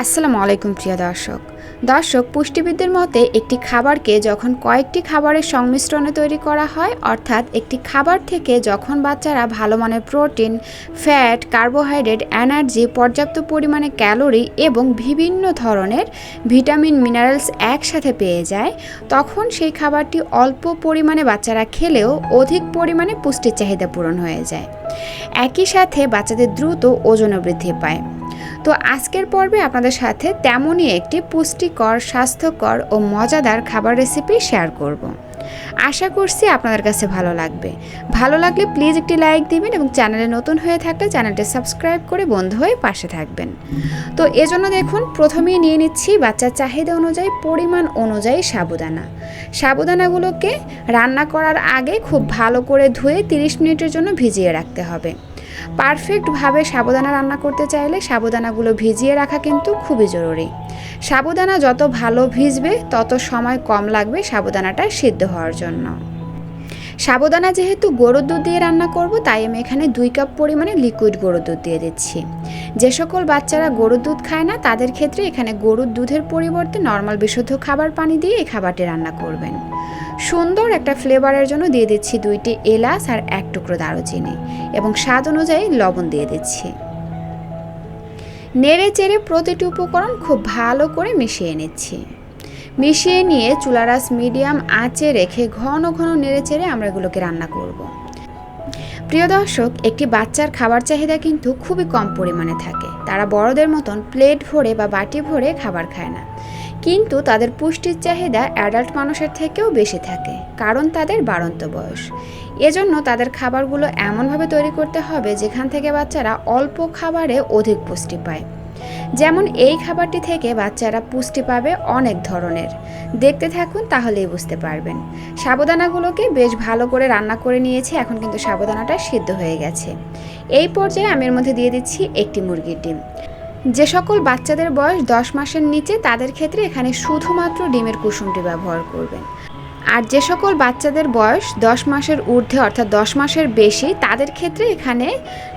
আসসালামু আলাইকুম, প্রিয় দর্শক। দর্শক, পুষ্টিবিদদের মতে, একটি খাবারকে যখন কয়েকটি খাবারের সংমিশ্রণে তৈরি করা হয়, অর্থাৎ একটি খাবার থেকে যখন বাচ্চারা ভালো মানের প্রোটিন, ফ্যাট, কার্বোহাইড্রেট, এনার্জি, পর্যাপ্ত পরিমাণে ক্যালোরি এবং বিভিন্ন ধরনের ভিটামিন, মিনারেলস একসাথে পেয়ে যায়, তখন সেই খাবারটি অল্প পরিমাণে বাচ্চারা খেলেও অধিক পরিমাণে পুষ্টির চাহিদা পূরণ হয়ে যায়। একই সাথে বাচ্চাদের দ্রুত ওজনও বৃদ্ধি পায়। তো আজকের পর্বে আপনাদের সাথে তেমনই একটি পুষ্টিকর, স্বাস্থ্যকর ও মজাদার খাবার রেসিপি শেয়ার করব। আশা করছি আপনাদের কাছে ভালো লাগবে। ভালো লাগলে প্লিজ একটি লাইক দিবেন এবং চ্যানেলে নতুন হয়ে থাকলে চ্যানেলটি সাবস্ক্রাইব করে বন্ধু হয়ে পাশে থাকবেন। তো এজন্য দেখুন, প্রথমেই নিয়ে নিচ্ছি বাচ্চার চাহিদা অনুযায়ী, পরিমাণ অনুযায়ী সাবুদানা। সাবুদানাগুলোকে রান্না করার আগে খুব ভালো করে ধুয়ে 30 মিনিটের জন্য ভিজিয়ে রাখতে হবে। পারফেক্টভাবে সাবুদানা রান্না করতে চাইলে সাবুদানাগুলো ভিজিয়ে রাখা কিন্তু খুবই জরুরি। সাবুদানা যত ভালো ভিজবে, তত সময় কম লাগবে সাবুদানাটা সিদ্ধ হওয়ার জন্য। সাবুদানা যেহেতু গরুর দুধ দিয়ে রান্না করব, তাই আমি এখানে দুই কাপ পরিমাণে লিকুইড গরুর দুধ দিয়ে দিচ্ছি। যে সকল বাচ্চারা গরুর দুধ খায় না, তাদের ক্ষেত্রে এখানে গরুর দুধের পরিবর্তে নর্মাল বিশুদ্ধ খাবার পানি দিয়ে এই খাবারটি রান্না করবেন। সুন্দর একটা ফ্লেভারের জন্য দিয়ে দিচ্ছি দুইটি এলাচ আর এক টুকরো দারুচিনি এবং স্বাদ অনুযায়ী লবণ দিয়ে দিচ্ছি। নেড়ে চেড়ে প্রতিটি উপকরণ খুব ভালো করে মিশিয়ে নিচ্ছি। মিশিয়ে নিয়ে চুলারাস মিডিয়াম আঁচে রেখে ঘন ঘন নেড়ে চেড়ে আমরা এগুলোকে রান্না করব। প্রিয় দর্শক, একটি বাচ্চার খাবার চাহিদা কিন্তু খুবই কম পরিমাণে থাকে। তারা বড়দের মতন প্লেট ভরে বা বাটি ভরে খাবার খায় না। কিন্তু তাদের পুষ্টির চাহিদা অ্যাডাল্ট মানুষের থেকেও বেশি থাকে, কারণ তাদের বাড়ন্ত বয়স। এজন্য তাদের খাবারগুলো এমনভাবে তৈরি করতে হবে যেখান থেকে বাচ্চারা অল্প খাবারে অধিক পুষ্টি পায়। যেমন এই খাবারটি থেকে বাচ্চারা পুষ্টি পাবে অনেক ধরনের। দেখতে থাকুন তাহলেই বুঝতে পারবেন। সাবুদানাগুলোকে বেশ ভালো করে রান্না করে নিয়েছি, এখন কিন্তু সাবুদানাটা সিদ্ধ হয়ে গেছে। এই পর্যায়ে আমি এর মধ্যে দিয়ে দিচ্ছি একটি মুরগির ডিম। যে সকল বাচ্চাদের বয়স দশ মাসের নিচে, তাদের ক্ষেত্রে এখানে শুধুমাত্র ডিমের কুসুমটি ব্যবহার করবেন। আর যে সকল বাচ্চাদের বয়স দশ মাসের ঊর্ধ্বে অর্থাৎ দশ মাসের বেশি, তাদের ক্ষেত্রে এখানে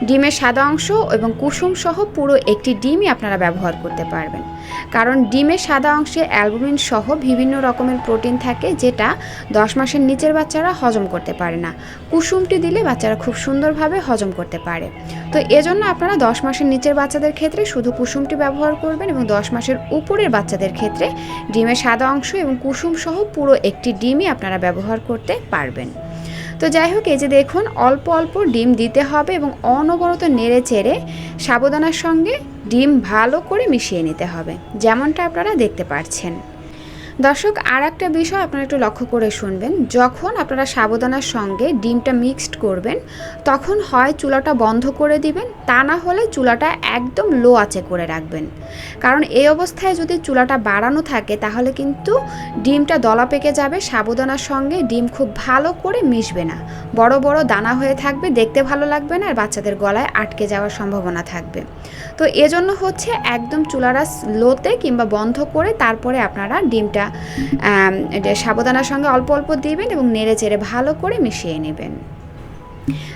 ডিমের সাদা অংশ এবং কুসুম সহ পুরো একটি ডিমই আপনারা ব্যবহার করতে পারবেন। কারণ ডিমের সাদা অংশে অ্যালবুমিন সহ বিভিন্ন রকমের প্রোটিন থাকে যেটা দশ মাসের নিচের বাচ্চারা হজম করতে পারে না। কুসুমটি দিলে বাচ্চারা খুব সুন্দরভাবে হজম করতে পারে। তো এজন্য আপনারা দশ মাসের নিচের বাচ্চাদের ক্ষেত্রে শুধু কুসুমটি ব্যবহার করবেন এবং দশ মাসের উপরের বাচ্চাদের ক্ষেত্রে ডিমের সাদা অংশ এবং কুসুম সহ পুরো একটি ডিমই আপনারা ব্যবহার করতে পারবেন। তো যাই হোক, এই যে দেখুন, অল্প অল্প ডিম দিতে হবে এবং অনবরত নেড়ে চেড়ে সাবধানার সঙ্গে ডিম ভালো করে মিশিয়ে নিতে হবে, যেমনটা আপনারা দেখতে পাচ্ছেন দর্শক আর একটা বিষয় আপনারা একটু লক্ষ্য করে শুনবেন। যখন আপনারা সাবধানার সঙ্গে ডিমটা মিক্সড করবেন, তখন হয় চুলাটা বন্ধ করে দিবেন, তা না হলে চুলাটা একদম লো আঁচে করে রাখবেন। কারণ এই অবস্থায় যদি চুলাটা বাড়ানো থাকে, তাহলে কিন্তু ডিমটা দলা পেকে যাবে, সাবধানার সঙ্গে ডিম খুব ভালো করে মিশবে না। বড় বড় দানা হয়ে থাকবে, দেখতে ভালো লাগবে না, আর বাচ্চাদের গলায় আটকে যাওয়ার সম্ভাবনা থাকবে। তো এজন্য হচ্ছে একদম চুলারা লোতে কিংবা বন্ধ করে তারপরে আপনারা ডিমটা এটা সাবধানার সঙ্গে অল্প অল্প দিবেন এবং নেড়ে চেড়ে ভালো করে মিশিয়ে নেবেন।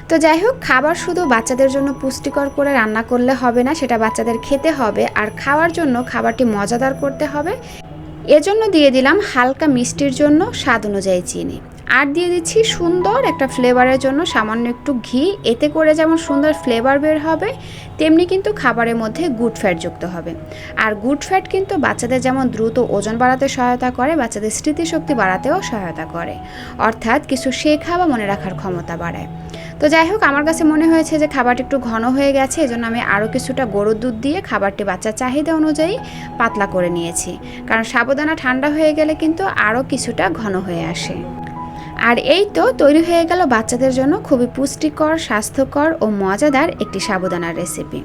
তো যাই হোক, খাবার শুধু বাচ্চাদের জন্য পুষ্টিকর করে রান্না করলে হবে না, সেটা বাচ্চাদের খেতে হবে। আর খাওয়ার জন্য খাবারটি মজাদার করতে হবে। এজন্য দিয়ে দিলাম হালকা মিষ্টির জন্য স্বাদ অনুযায়ী চিনি। আর দিয়ে দিচ্ছি সুন্দর একটা ফ্লেভারের জন্য সামান্য একটু ঘি। এতে করে যেমন সুন্দর ফ্লেভার বের হবে, তেমনি কিন্তু খাবারের মধ্যে গুড ফ্যাট যুক্ত হবে। আর গুড ফ্যাট কিন্তু বাচ্চাদের যেমন দ্রুত ওজন বাড়াতে সহায়তা করে, বাচ্চাদের স্মৃতিশক্তি বাড়াতেও সহায়তা করে। অর্থাৎ কিছু শেখা বা মনে রাখার ক্ষমতা বাড়ায়। তো যাই হোক, আমার কাছে মনে হয়েছে যে খাবারটি একটু ঘন হয়ে গেছে, এজন্য আমি আরও কিছুটা গরুর দুধ দিয়ে খাবারটি বাচ্চার চাহিদা অনুযায়ী পাতলা করে নিয়েছি। কারণ সাবধানা ঠান্ডা হয়ে গেলে কিন্তু আরও কিছুটা ঘন হয়ে আসে। আর এই তো তৈরি হয়ে গেল বাচ্চাদের জন্য খুবই পুষ্টিকর, স্বাস্থ্যকর ও মজাদার একটি সাবুদানার রেসিপি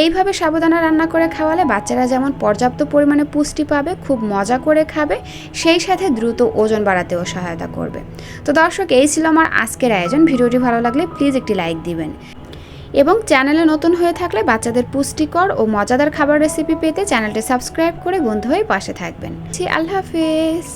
এইভাবে সাবুদানা রান্না করে খাওয়ালে বাচ্চারা যেমন পর্যাপ্ত পরিমাণে পুষ্টি পাবে, খুব মজা করে খাবে, সেই সাথে দ্রুত ওজন বাড়াতেও সহায়তা করবে। তো দর্শক, এই ছিল আমার আজকের আয়োজন। ভিডিওটি ভালো লাগলে প্লিজ একটি লাইক দিবেন। এবং চ্যানেলে নতুন হয়ে থাকলে বাচ্চাদের পুষ্টিকর ও মজাদার খাবার রেসিপি পেতে চ্যানেলটি সাবস্ক্রাইব করে বন্ধু হয়ে পাশে থাকবেন। আল্লাহ হাফিজ।